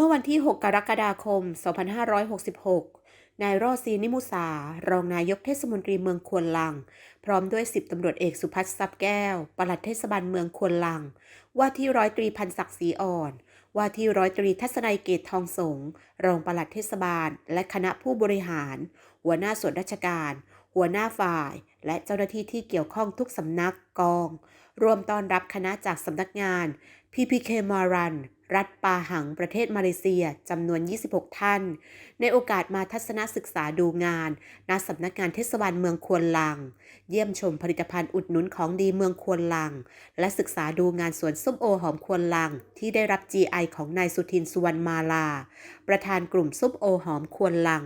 มื่อวันที่ 6 กรกฎาคม 2566 นายรอซีนิมุสา รองนายกเทศมนตรีเมืองควนลัง พร้อมด้วย 10ตำรวจเอกสุพัฒน์ทรัพย์แก้ว ปลัดเทศบาลเมืองควนลัง ว่าที่ร้อยตรีพันศักดิ์ศรีอ่อน ว่าที่ร้อยตรีทัศนัยเกตทองสง รองปลัดเทศบาล และคณะผู้บริหาร หัวหน้าส่วนราชการ หัวหน้าฝ่าย และเจ้าหน้าที่ที่เกี่ยวข้องทุกสำนักกอง รวมต้อนรับคณะจากสำนักงาน PPK Maran รัฐปาหังประเทศมาเลเซียจำนวน 26 ท่าน ในโอกาสมาทัศนศึกษาดูงานณสำนักงานเทศบาลเมืองควนลัง เยี่ยมชมผลิตภัณฑ์อุดหนุนของดีเมืองควนลัง และศึกษาดูงานสวนส้มโอหอมควนลัง ที่ได้รับ GI ของนายสุทินสุวรรณมาลา ประธานกลุ่มส้มโอหอมควนลัง